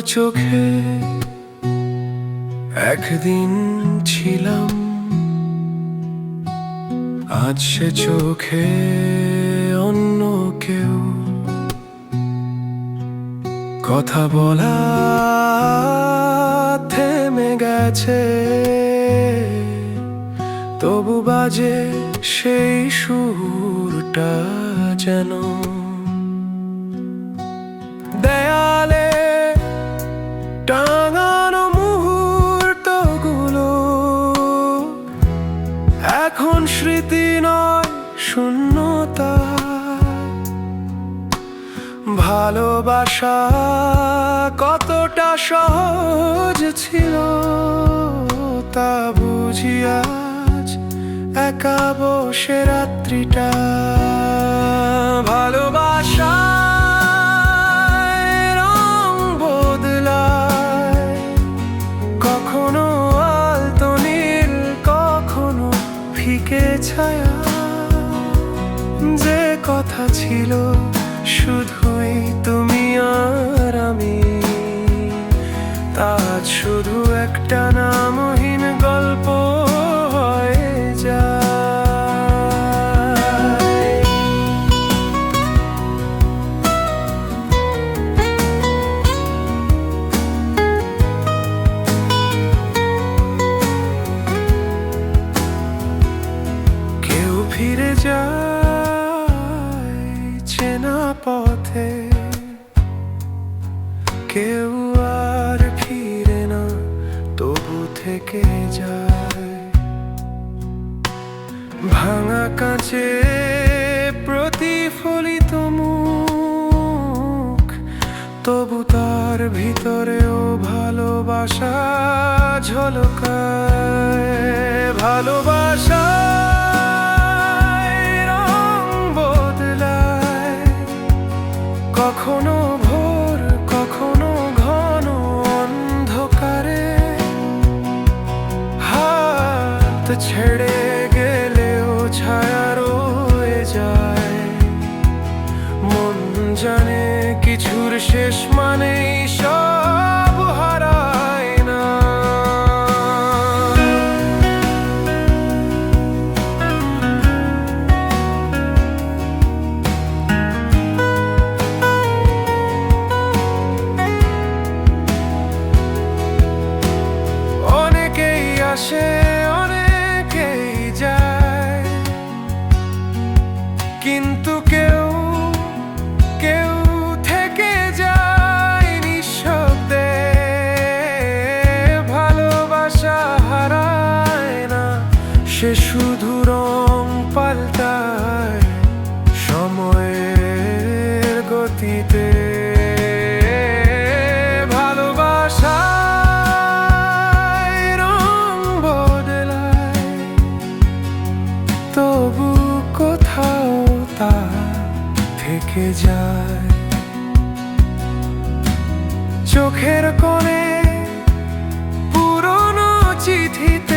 চোখে একদিন ছিলাম। আজ সে চোখে অন্য কেউ। কথা বলা থেমে গেছে। তবু বাজে সেই সুরটা যেন। ভালোবাসা কতটা সহজ ছিল তা বুঝি আজ একা বসে রাত্রিটা। ভালোবাসা কখনো কখনো ছায়া। যে কথা ছিল শুধুই তুমি আর আমি। তা শুধু একটা নামহীন চেনা পথে কেউ আর ফিরে না, তবু থেকে যায়। ভাঙা কাঁচে প্রতিফলিত মুখ, তবু তার ভিতরেও ভালোবাসা ঝলকায়। ভালোবাসা কখনো ভোর, কখনো ঘন অন্ধকারে। হাত ছেড়ে গেলেও ছায়া রয়ে যায়। মন জানে কিছুর শেষ মানেই আসে অনেকেই যায়। কিন্তু কেউ কেউ থেকে যায় নিঃশব্দে। ভালোবাসা হারায় না থেকে যায়। চোখের কোণে পুরনো চিঠিতে